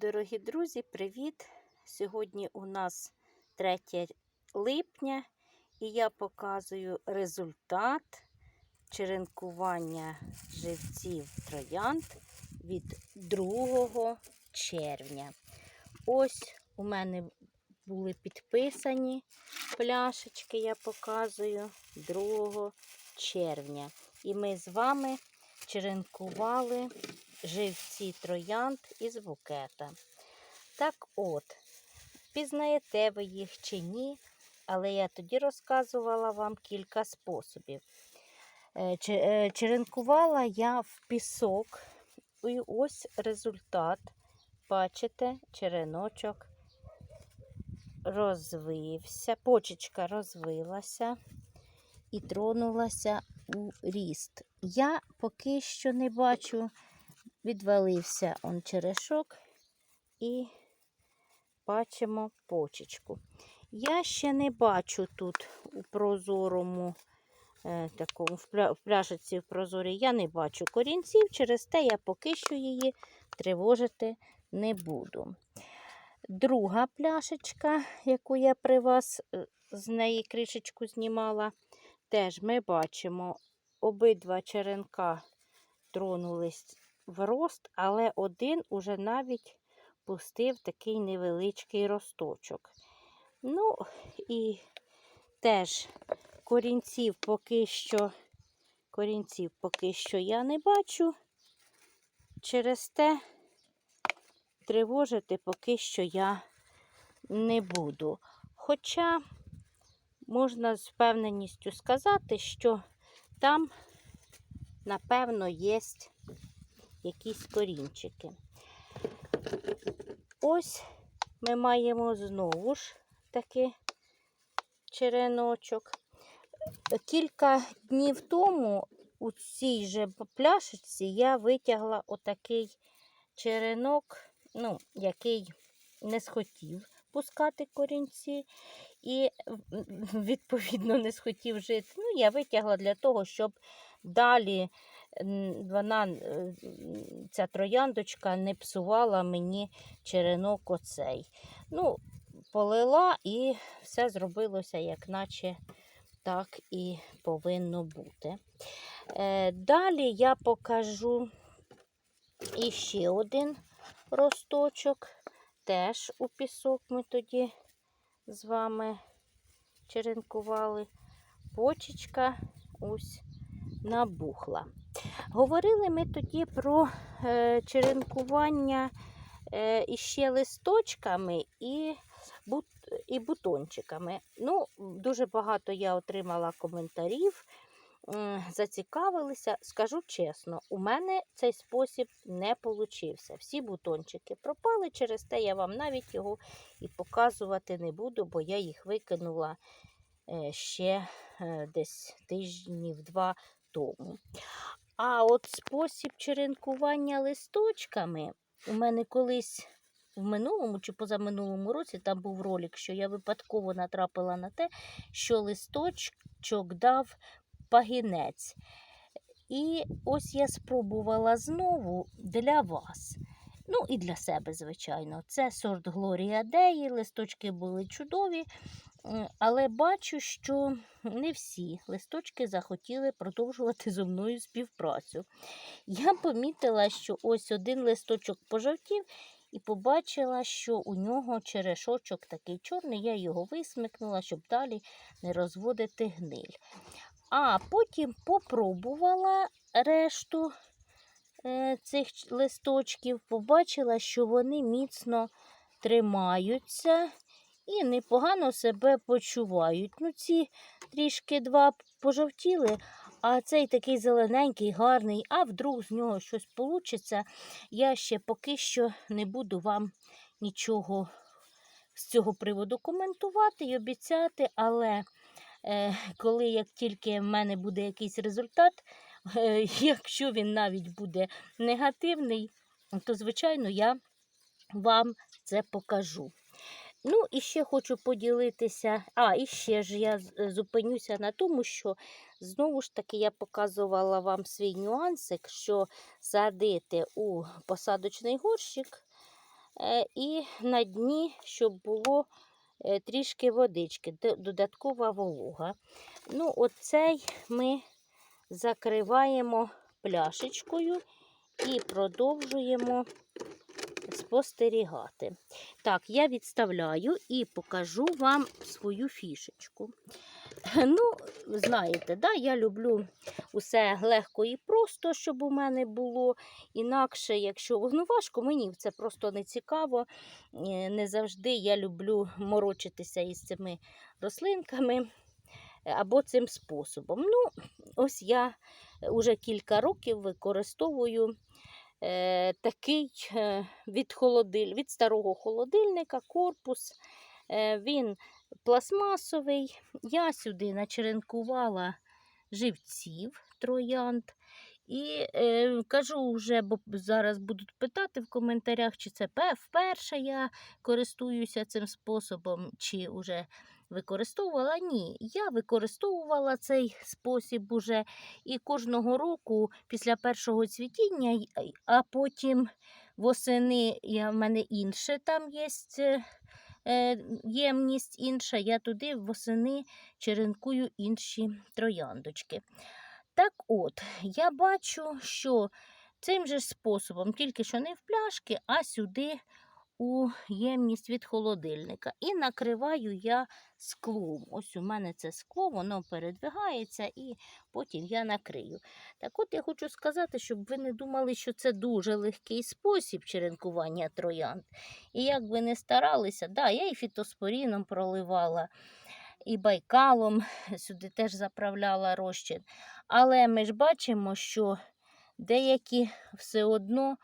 Дорогі друзі, привіт! Сьогодні у нас 3 липня і я показую результат черенкування живців троянд від 2 червня. Ось у мене були підписані пляшечки, я показую 2 червня. І ми з вами черенкували живці троянд із букета. Так от, пізнаєте ви їх чи ні, але я тоді розказувала вам кілька способів. Е, е, Черенкувала я в пісок, і ось результат. Бачите, череночок розвився, почечка розвилася і тронулася у ріст. Я поки що не бачу відвалився он черешок і бачимо почечку. Я ще не бачу тут у прозорому, е, такому, в пля- в пляшиці в прозорій, я не бачу корінців, через те я поки що її тривожити не буду. Друга пляшечка, яку я при вас е, з неї кришечку знімала, теж ми бачимо обидва черенка тронулись в рост, але один уже навіть пустив такий невеличкий росточок. Ну, і теж корінців поки що, корінців поки що я не бачу. Через те тривожити поки що я не буду. Хоча можна з впевненістю сказати, що там, напевно, є якісь корінчики. Ось ми маємо знову ж таки череночок. Кілька днів тому у цій же пляшечці я витягла отакий черенок, ну, який не схотів пускати корінці, і, відповідно, не схотів жити. Ну, я витягла для того, щоб далі вона, ця трояндочка, не псувала мені черенок оцей. Ну, полила і все зробилося, як наче так і повинно бути. Е, Далі я покажу іще один росточок. Теж у пісок ми тоді з вами черенкували. Почечка ось набухла. Говорили ми тоді про е, черенкування е, іще листочками і, і бутончиками. Ну, дуже багато я отримала коментарів, зацікавилися. Скажу чесно, у мене цей спосіб не получився. Всі бутончики пропали, через те я вам навіть його і показувати не буду, бо я їх викинула е, ще десь тижнів два тому. А от спосіб черенкування листочками у мене колись в минулому чи позаминулому році там був ролик, що я випадково натрапила на те, що листочок дав пагінець. І ось я спробувала знову для вас. Ну і для себе, звичайно. Це сорт Глорія Деї, листочки були чудові, але бачу, що не всі листочки захотіли продовжувати зі мною співпрацю. Я помітила, що ось один листочок пожовтів, і побачила, що у нього черешочок такий чорний, я його висмикнула, щоб далі не розводити гниль. А потім попробувала решту е, цих листочків, побачила, що вони міцно тримаються і непогано себе почувають. Ну, ці трішки два пожовтіли, а цей такий зелененький, гарний, а вдруг з нього щось получиться, я ще поки що не буду вам нічого з цього приводу коментувати і обіцяти, але е, коли як тільки в мене буде якийсь результат, е, якщо він навіть буде негативний, то, звичайно, я вам це покажу. Ну, і ще хочу поділитися. А, і ще ж я е, зупинюся на тому, що знову ж таки я показувала вам свій нюансик, що садити у посадочний горщик Е, І на дні, щоб було е, трішки водички, додаткова волога. Ну, оцей ми закриваємо пляшечкою і продовжуємо спостерігати. Так, я відставляю і покажу вам свою фішечку. Ну, знаєте, да, я люблю усе легко і просто, щоб у мене було. Інакше, якщо ну, важко, мені це просто не цікаво. Е, Не завжди я люблю морочитися із цими рослинками або цим способом. Ну, ось я вже кілька років використовую такий е, від, холодиль... від старого холодильника корпус. Е, він пластмасовий. Я сюди начеренкувала живців троянд. І е, кажу вже, бо зараз будуть питати в коментарях, чи це пе- вперше я користуюся цим способом, чи вже використовувала. Ні, я використовувала цей спосіб уже і кожного року після першого цвітіння, а потім восени я, в мене інше там є е, ємність інша, я туди восени черенкую інші трояндочки. Так от, я бачу, що цим же способом, тільки що не в пляшки, а сюди у ємність від холодильника. І накриваю я склом. Ось у мене це скло, воно передвигається, і потім я накрию. Так от я хочу сказати, щоб ви не думали, що це дуже легкий спосіб черенкування троянд. І як би не старалися, да, я і фітоспоріном проливала, і байкалом сюди теж заправляла розчин. Але ми ж бачимо, що деякі все одно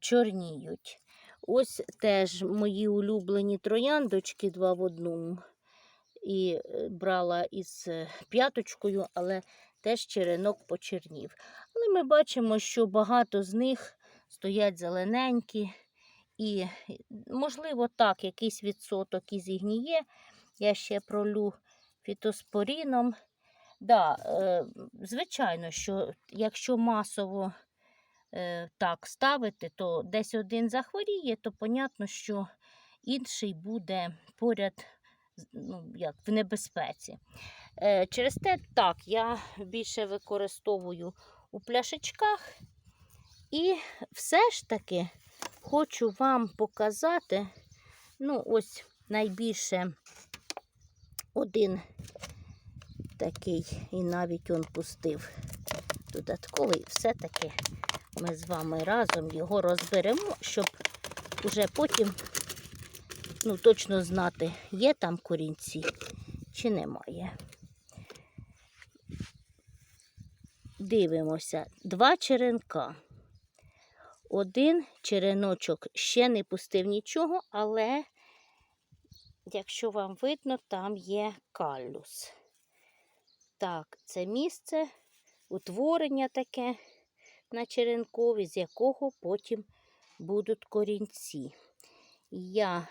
чорніють. Ось теж мої улюблені трояндочки два в одному. І е, брала із е, п'яточкою, але теж черенок почернів. Але ми бачимо, що багато з них стоять зелененькі. І, можливо, так, якийсь відсоток і зігніє. Я ще пролю фітоспоріном. Да, е, звичайно, що якщо масово е, так ставити, то десь один захворіє, то понятно, що інший буде поряд ну, як, в небезпеці. Е, через те, так, я більше використовую у пляшечках. І все ж таки хочу вам показати, ну, ось найбільше один такий, і навіть он пустив додатковий. Все-таки ми з вами разом його розберемо, щоб уже потім ну, точно знати, є там корінці чи немає. Дивимося, два черенка. Один череночок ще не пустив нічого, але, якщо вам видно, там є калюс. Так, це місце утворення таке на черенкові, з якого потім будуть корінці. Я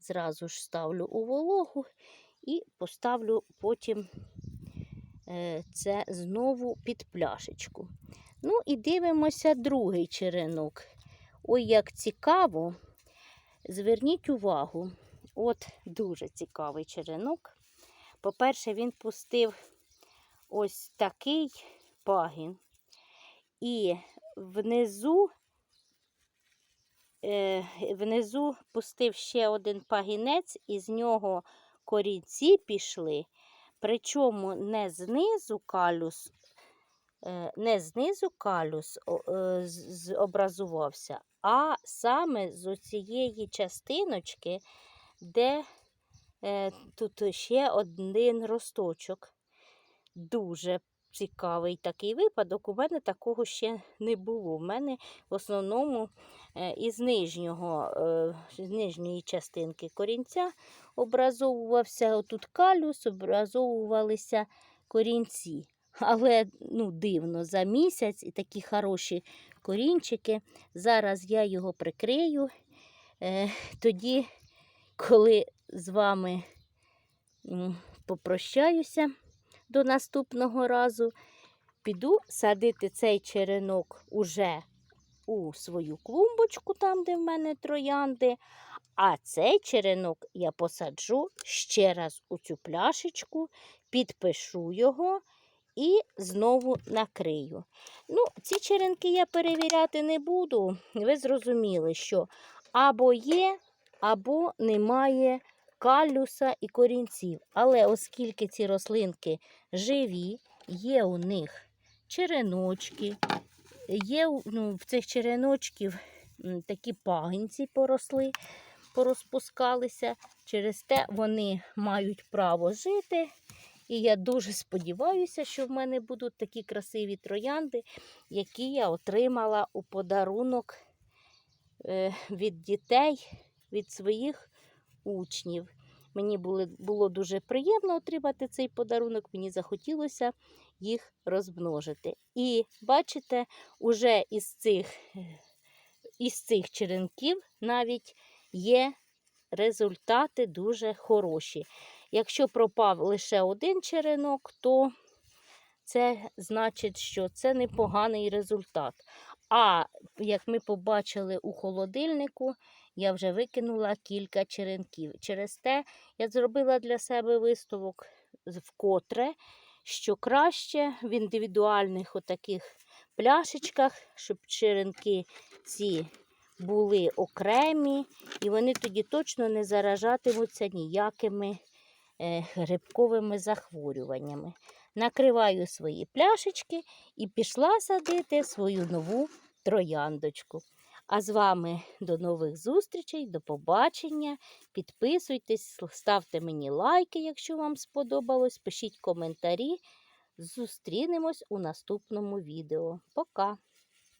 зразу ж ставлю у вологу і поставлю потім е, це знову під пляшечку. Ну і дивимося другий черенок. Ой, як цікаво. Зверніть увагу, от дуже цікавий черенок. По-перше, він пустив ось такий пагін. І внизу, е, внизу пустив ще один пагінець, і з нього корінці пішли. Причому не знизу калюс, е, не знизу калюс е, з- образувався, а саме з цієї частиночки, де е, тут ще один росточок. Дуже цікавий такий випадок. У мене такого ще не було. У мене в основному е, із нижнього, е, з нижньої частинки корінця образовувався отут калюс, образовувалися корінці. Але ну, дивно, за місяць і такі хороші корінчики. Зараз я його прикрию. Е, тоді, коли з вами попрощаюся до наступного разу, піду садити цей черенок уже у свою клумбочку, там, де в мене троянди. А цей черенок я посаджу ще раз у цю пляшечку, підпишу його і знову накрию. Ну, ці черенки я перевіряти не буду. Ви зрозуміли, що або є, або немає калюса і корінців. Але оскільки ці рослинки живі, є у них череночки, є ну, в цих череночків такі пагінці поросли, порозпускалися. Через те вони мають право жити. І я дуже сподіваюся, що в мене будуть такі красиві троянди, які я отримала у подарунок е, від дітей, від своїх учнів. Мені було, дуже приємно отримати цей подарунок, мені захотілося їх розмножити. І бачите, уже із цих, із цих черенків навіть є результати дуже хороші. Якщо пропав лише один черенок, то це значить, що це непоганий результат. А як ми побачили у холодильнику, я вже викинула кілька черенків. Через те я зробила для себе висновок вкотре, що краще в індивідуальних отаких пляшечках, щоб черенки ці були окремі, і вони тоді точно не заражатимуться ніякими е, грибковими захворюваннями. Накриваю свої пляшечки і пішла садити свою нову трояндочку. А з вами до нових зустрічей, до побачення. Підписуйтесь, ставте мені лайки, якщо вам сподобалось. Пишіть коментарі. Зустрінемось у наступному відео. Пока!